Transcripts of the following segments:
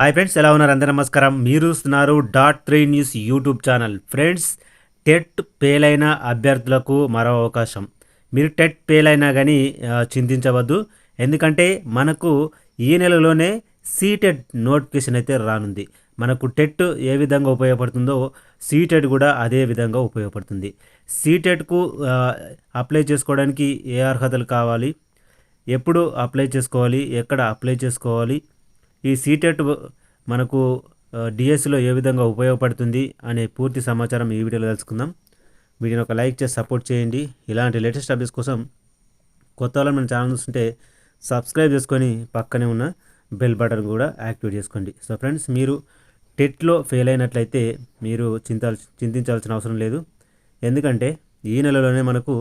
Hi friends ఎలా ఉన్నారు? అందరూ నమస్కారం. మీరు చూస్తున్నారు dot three news YouTube channel. Friends TET పేలైన అభ్యర్థులకు మరో అవకాశం. మీరు టెట్ పేలైనా కానీ చింతించవద్దు. ఎందుకంటే మనకు ఈ నెలలోనే సీటెట్ నోటిఫికేషన్ అయితే రానుంది. మనకు టెట్ ఏ విధంగా ఉపయోగపడుతుందో సీటెట్ కూడా అదే విధంగా ఉపయోగపడుతుంది. సీటెట్కు అప్లై చేసుకోవడానికి ఏ అర్హతలు కావాలి? ఎప్పుడు అప్లై చేసుకోవాలి? ఎక్కడ అప్లై చేసుకోవాలి? ఈ సీటెట్ మనకు డిఎస్సిలో ఏ విధంగా ఉపయోగపడుతుంది అనే పూర్తి సమాచారం ఈ వీడియోలో తెలుసుకుందాం. వీడియోని ఒక లైక్ చేసి సపోర్ట్ చేయండి. ఇలాంటి లేటెస్ట్ అప్డేట్స్ కోసం కొత్త వాళ్ళు మన ఛానల్ చూస్తుంటే సబ్స్క్రైబ్ చేసుకొని పక్కనే ఉన్న బెల్ బటన్ కూడా యాక్టివేట్ చేసుకోండి. సో ఫ్రెండ్స్ మీరు టెట్లో ఫెయిల్ అయినట్లయితే మీరు చింతాల్ చింతించాల్సిన అవసరం లేదు. ఎందుకంటే ఈ నెలలోనే మనకు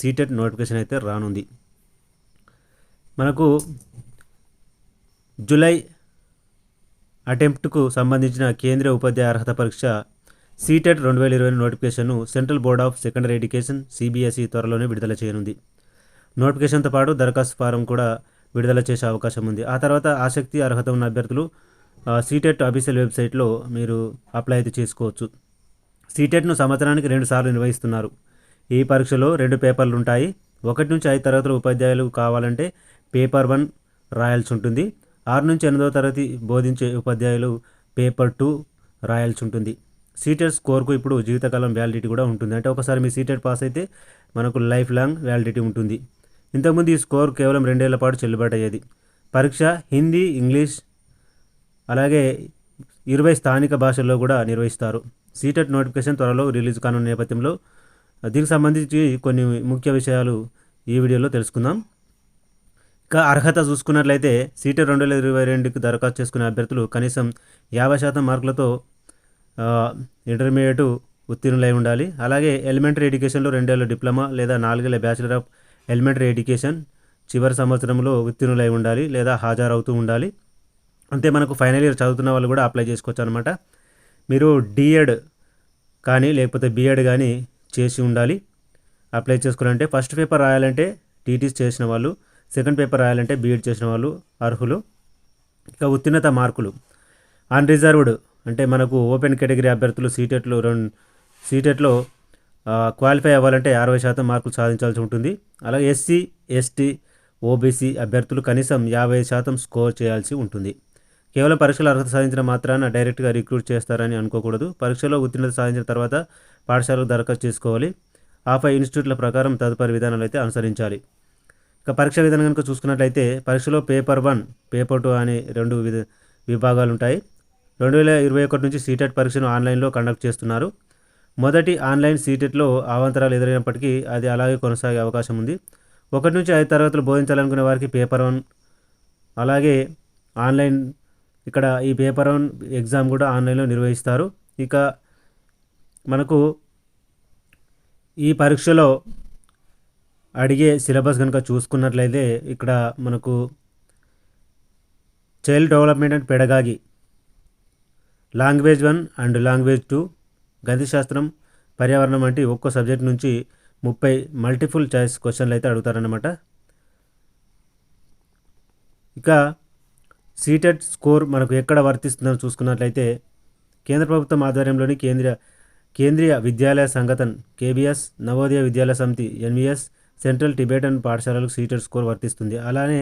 సీటెట్ నోటిఫికేషన్ అయితే రానుంది. మనకు జూలై అటెంప్ట్కు సంబంధించిన కేంద్రీయ ఉపాధ్యాయ అర్హత పరీక్ష సీటెట్ రెండు వేల ఇరవై నోటిఫికేషన్ను central board of secondary education CBSE త్వరలోనే విడుదల చేయనుంది. నోటిఫికేషన్తో పాటు దరఖాస్తు ఫారం కూడా విడుదల చేసే అవకాశం ఉంది. ఆ తర్వాత ఆసక్తి అర్హత ఉన్న అభ్యర్థులు సీటెట్ అఫీషియల్ వెబ్సైట్లో మీరు అప్లై అయితే చేసుకోవచ్చు. సీటెట్ను సంవత్సరానికి రెండు సార్లు నిర్వహిస్తున్నారు. ఈ పరీక్షలో రెండు పేపర్లు ఉంటాయి. ఒకటి నుంచి ఐదు తరగతుల ఉపాధ్యాయులు కావాలంటే పేపర్ వన్ రాయాల్సి ఉంటుంది. ఆరు నుంచి ఎనిమిదవ తరగతి బోధించే ఉపాధ్యాయులు పేపర్ టూ రాయాల్సి ఉంటుంది. సీటెట్ స్కోర్కు ఇప్పుడు జీవితకాలం వ్యాలిడిటీ కూడా ఉంటుంది. అంటే ఒకసారి మీ సీటెట్ పాస్ అయితే మనకు లైఫ్ లాంగ్ వ్యాలిడిటీ ఉంటుంది. ఇంతకుముందు ఈ స్కోర్ కేవలం రెండేళ్ళ పాటు చెల్లుబాటు అయ్యేది. పరీక్ష హిందీ ఇంగ్లీష్ అలాగే ఇరవై స్థానిక భాషల్లో కూడా నిర్వహిస్తారు. సీటెట్ నోటిఫికేషన్ త్వరలో రిలీజ్ కానున్న నేపథ్యంలో దీనికి సంబంధించి కొన్ని ముఖ్య విషయాలు ఈ వీడియోలో తెలుసుకుందాం. ఇక అర్హత చూసుకున్నట్లయితే సీటు రెండు వేల ఇరవై రెండుకి దరఖాస్తు చేసుకునే అభ్యర్థులు కనీసం యాభై శాతం మార్కులతో ఇంటర్మీడియట్ ఉత్తీర్ణులై ఉండాలి. అలాగే ఎలిమెంటరీ ఎడ్యుకేషన్లో రెండేళ్ళ డిప్లొమా లేదా నాలుగేళ్ళ బ్యాచిలర్ ఆఫ్ ఎలిమెంటరీ ఎడ్యుకేషన్ చివరి సంవత్సరంలో ఉత్తీర్ణులై ఉండాలి లేదా హాజరవుతూ ఉండాలి. అంతే మనకు ఫైనల్ ఇయర్ చదువుతున్న వాళ్ళు కూడా అప్లై చేసుకోవచ్చు అనమాట మీరు డిఎడ్ కానీ లేకపోతే బిఎడ్ కానీ చేసి ఉండాలి. అప్లై చేసుకోవాలంటే ఫస్ట్ పేపర్ రాయాలంటే టీటీస్ చేసిన వాళ్ళు సెకండ్ పేపర్ రాయాలంటే బీఎడ్ చేసిన వాళ్ళు అర్హులు. ఇక ఉత్తీర్ణత మార్కులు. అన్రిజర్వ్డ్ అంటే మనకు ఓపెన్ కేటగిరీ అభ్యర్థులు సీటెట్లో రెండు సీటెట్లో క్వాలిఫై అవ్వాలంటే అరవై శాతం మార్కులు సాధించాల్సి ఉంటుంది. అలాగే ఎస్సీ ఎస్టీ ఓబీసీ అభ్యర్థులు కనీసం యాభై శాతం స్కోర్ చేయాల్సి ఉంటుంది. కేవలం పరీక్షలు అర్హత సాధించిన మాత్రాన డైరెక్ట్గా రిక్రూట్ చేస్తారని అనుకోకూడదు. పరీక్షలో ఉత్తీర్ణత సాధించిన తర్వాత పాఠశాలకు దరఖాస్తు చేసుకోవాలి. ఆపై ఇన్స్టిట్యూట్ల ప్రకారం తదుపరి విధానాలు అయితే అనుసరించాలి. ఇక పరీక్ష విధానం కనుక చూసుకున్నట్లయితే పరీక్షలో పేపర్ వన్ పేపర్ టూ అనే రెండు విధ విభాగాలు ఉంటాయి రెండు వేల ఇరవై ఒకటి నుంచి సీటెట్ పరీక్షను ఆన్లైన్లో కండక్ట్ చేస్తున్నారు. మొదటి ఆన్లైన్ సీటెట్లో అవాంతరాలు ఎదురైనప్పటికీ అది అలాగే కొనసాగే అవకాశం ఉంది. ఒకటి నుంచి ఐదు తరగతులు బోధించాలనుకునే వారికి పేపర్ వన్ అలాగే ఆన్లైన్ ఇక్కడ ఈ పేపర్ వన్ ఎగ్జామ్ కూడా ఆన్లైన్లో నిర్వహిస్తారు. ఇక మనకు ఈ పరీక్షలో అడిగే సిలబస్ కనుక చూసుకున్నట్లయితే ఇక్కడ మనకు child development and pedagogy language one and language two గణితశాస్త్రం పర్యావరణం వంటి ఒక్కో సబ్జెక్ట్ నుంచి ముప్పై మల్టిపుల్ చాయిస్ క్వశ్చన్లు అయితే అడుగుతారన్నమాట. ఇక సీటెట్ స్కోర్ మనకు ఎక్కడ వర్తిస్తుందో చూసుకున్నట్లయితే కేంద్ర ప్రభుత్వం ఆధ్వర్యంలోని కేంద్రీయ కేంద్రీయ విద్యాలయ సంఘటన్ KVS Navodaya Vidyalaya Samiti NVS central Tibetan పాఠశాలలకు సీటెడ్ స్కోర్ వర్తిస్తుంది. అలానే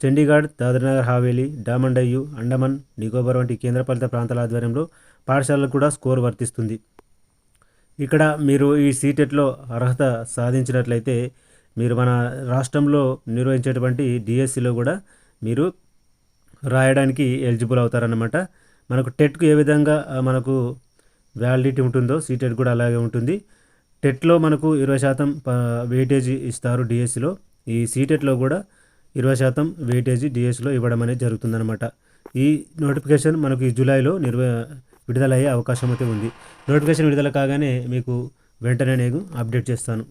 చండీగఢ్ దాద్రానగర్ హావేలీ డామండయ్యు అండమాన్ నికోబార్ వంటి కేంద్రపాలిత ప్రాంతాల ఆధ్వర్యంలో పాఠశాలలకు కూడా స్కోర్ వర్తిస్తుంది. ఇక్కడ మీరు ఈ సీటెట్లో అర్హత సాధించినట్లయితే మీరు మన రాష్ట్రంలో నిర్వహించేటువంటి డిఎస్సిలో కూడా మీరు రాయడానికి ఎలిజిబుల్ అవుతారన్నమాట. మనకు టెట్కు ఏ విధంగా మనకు వ్యాలిడిటీ ఉంటుందో సీటెట్ కూడా అలాగే ఉంటుంది. టెట్లో మనకు ఇరవై శాతం వెయిటేజీ ఇస్తారు డిఎస్సిలో. ఈ సీటెట్లో కూడా ఇరవై శాతం వెయిటేజీ డిఎస్సిలో ఇవ్వడం అనేది జరుగుతుందన్నమాట. ఈ నోటిఫికేషన్ మనకు ఈ జూలైలో నిర్వ విడుదలయ్యే అవకాశం అయితే ఉంది. నోటిఫికేషన్ విడుదల కాగానే మీకు వెంటనే నేను అప్డేట్ చేస్తాను.